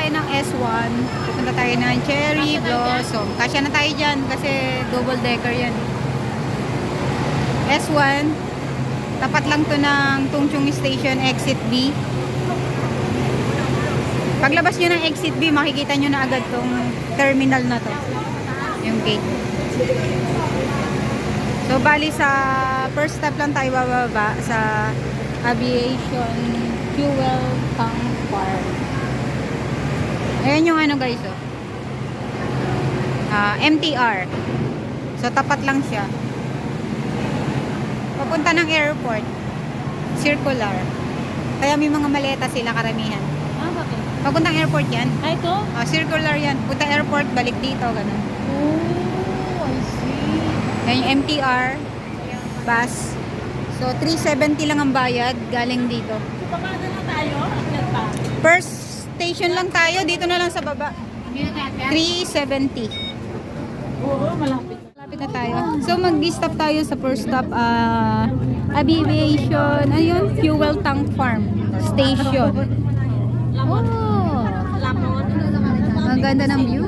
tayo ng S1. Pupunta tayo ng Cherry Blossom. Kasya na tayo dyan kasi double decker yan. S1. Tapat lang to ng Tungchung Station Exit B. Paglabas nyo ng Exit B, makikita nyo na agad tong terminal na to. Yung gate. So, bali sa first step lang tayo bababa sa aviation fuel tank park. Ayan yung ano guys, oh. Ah, MTR. So, tapat lang siya. Papunta ng airport. Circular. Kaya may mga maleta sila karamihan. Ah, bakit? Papuntang airport yan. Ah, ito? Ah, circular yan. Punta airport, balik dito, ganun. Oh, I see. Yan yung MTR bus. So, 370 lang ang bayad galing dito. So, pamana na tayo? Akyat pa? First station lang tayo. Dito na lang sa baba. Hindi na tayo 370. Oo, malapit. Malapit na tayo. So, mag-stop tayo sa first stop. ah aviation. Ayun, fuel tank farm station. Oh, ang ganda ng view.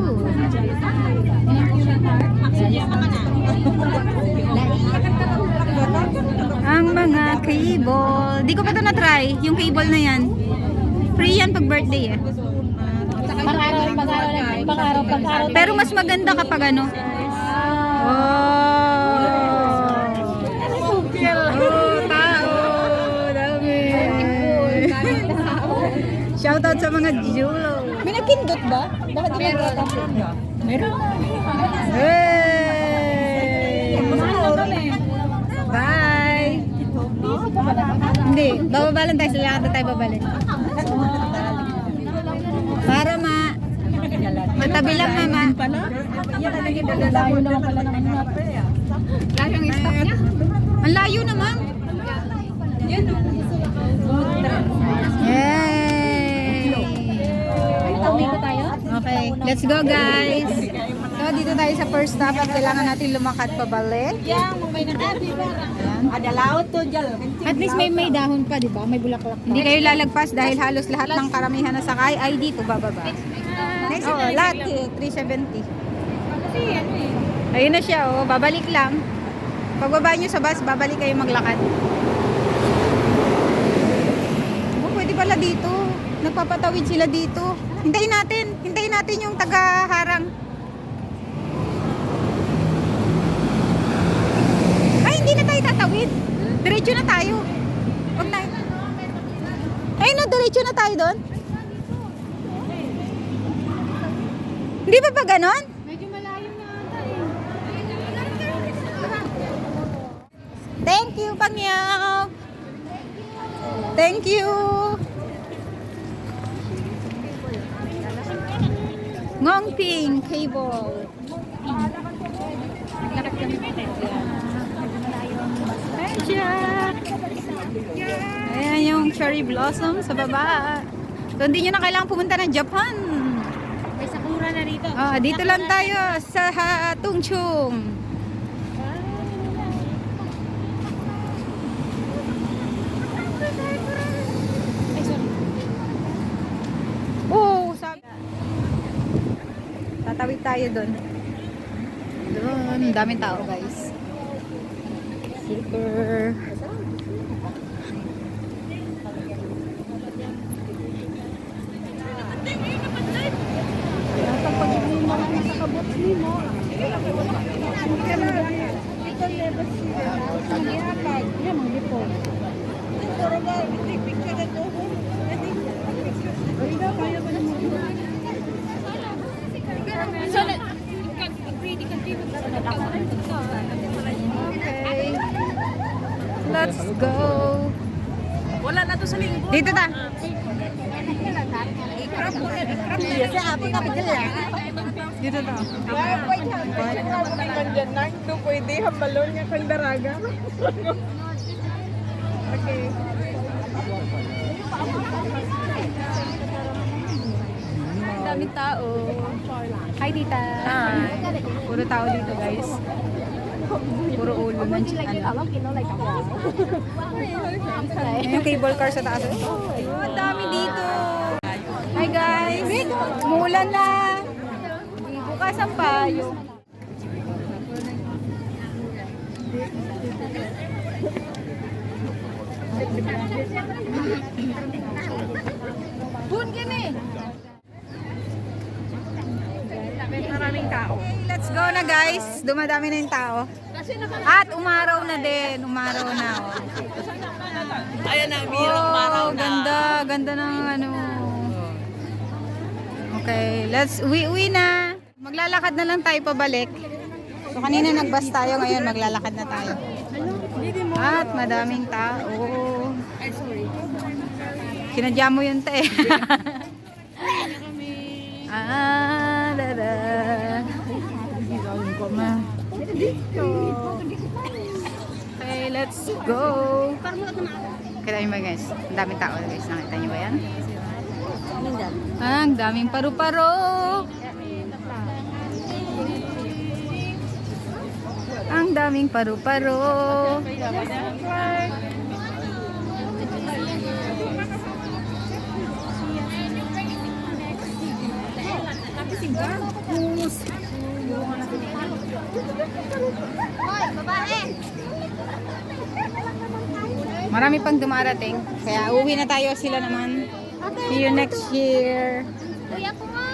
Ang mga cable. Di ko pa ito na-try. Yung cable na yan. Free yan pag birthday eh. Pag-araw lang. Pag-araw, pag-araw. Pero mas maganda kapag ano. Oh. Oh, tao. Dami. Shoutout sa mga Julo. May nagkindot ba? Bakit di ba Meron. Hey! Bye! Hindi, bababa lang tayo na tayo babalik. Matabi lang mama. Layo naman pala ng ano. Layo ang stop niya. Ang layo naman. Yay! Dito tayo? Okay, let's go guys. So, dito tayo sa first stop at kailangan natin lumakad pabalik. Yang, may nakabi ba? Ayan. Ada laut to, Jal. At least may may dahon pa, di ba? May bulaklak pa. Hindi kayo lalagpas dahil halos lahat ng karamihan na sakay ay dito bababa. Oo, lahat eh, 370. Kasi ano eh. Ayun na siya, oh, babalik lang. Pagbaba nyo sa bus, babalik kayo maglakad. Oh, pwede pala dito. Nagpapatawid sila dito. Hintayin natin. Hintayin natin yung taga-harang. Ay, hindi na tayo tatawid. Diretso na tayo. Wag na. Ay, no, diretso na tayo doon. Hindi ba ba ganon? Medyo malayo na ata eh. Thank you, Pangyaw. Thank you. Ngongping cable. Pa Ayan yung cherry blossom sa baba. So, hindi nyo na kailangan pumunta ng Japan. Sakura na rito. Ah, dito lang tayo sa ha, Tungchung. Oo, sabi. Tatawid tayo doon. Doon, daming tao guys. Super. Dapat pag hindi mo lang sa kabot mo. Ito level sila. Magyapag. Yan, mga lipon. So, agree, di country Okay. Let's go. Wala na to sa linggo. Dito ta. Iya, sa apo na bigla. Dito ta. Ito pwede, hambalon nga kang daraga. okay. Daming tao. Hi, tita. Hi. Puro tao dito, guys. Puro ulo ng ano. Yung cable car sa taas. Ang dami dito. Hi guys! Umulan na! Bukas ang payo. Bun kini! Maraming tao. Okay, let's go na guys. Dumadami na yung tao. At umaraw na din. Umaraw na. Oh. Ayan na, Oh, ganda. Ganda ng ano. Okay, let's uwi uwi na. Maglalakad na lang tayo pabalik. So kanina nagbas tayo, ngayon maglalakad na tayo. At madaming tao. Kinadya mo yun, te. ah, da, da. Okay, let's go. Kita nyo ba guys? Ang daming tao guys. Nakita nyo ba yan? Ah, ang daming paru-paro. Ang daming paru-paro. Marami pang dumarating. Kaya uwi na tayo sila naman. See you next year. Kuya ko nga!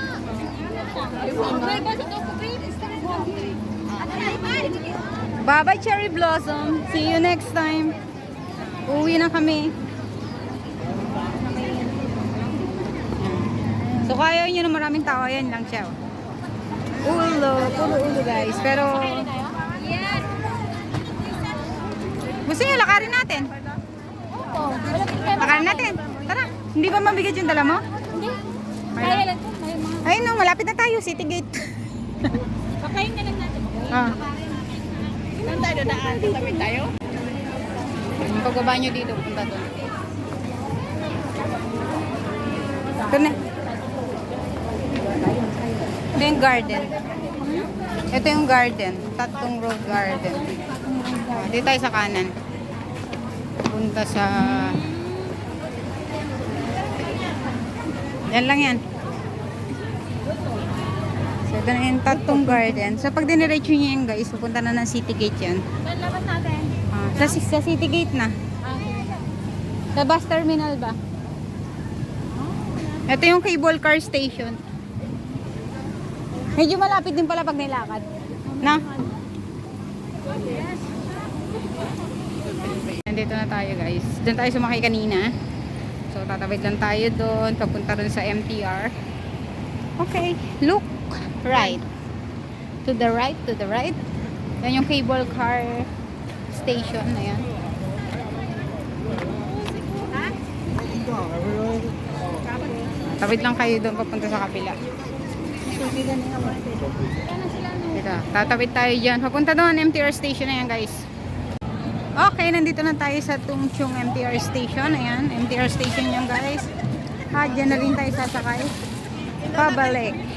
Bye-bye Cherry Blossom. See you next time. Uwi na kami. So kaya nyo na maraming tao. Ayan lang siya. oh. Ulo. Puro ulo guys. Pero gusto nyo lakarin natin. Opo. Malapit kayo. Lakarin natin. Tara. Hindi ba mabigat yung dala mo? Hindi. Kaya lang. Ayun no, malapit na tayo. City Gate. Pakain na lang natin. ah. Saan tayo daan? Tatawid tayo? Yung pagbaba nyo dito, punta doon. Ito na. Ito yung garden. Ito yung garden. Tatlong road garden. Ah, dito tayo sa kanan. Punta sa... Yan lang yan. So, ito na yung tatlong garden. So, pag diniretso nyo yan guys, pupunta na ng city gate yan. Labas natin? Ah, sa, sa city gate na. Sa bus terminal ba? Ito yung cable car station. Medyo malapit din pala pag nilakad. Na? Nandito na tayo guys. Doon tayo sumakay kanina. So tatawid lang tayo doon. Papunta rin sa MTR. Okay. Look right. To the right, to the right. Yan yung cable car station na yan. Tawid lang kayo doon papunta sa kabila. Dito, tatawid tayo dyan. Papunta doon, MTR station na yan guys. Okay, nandito na tayo sa Tungchung MTR station. Ayan, MTR station yan guys. Ha, dyan na rin tayo sasakay. Pabalik.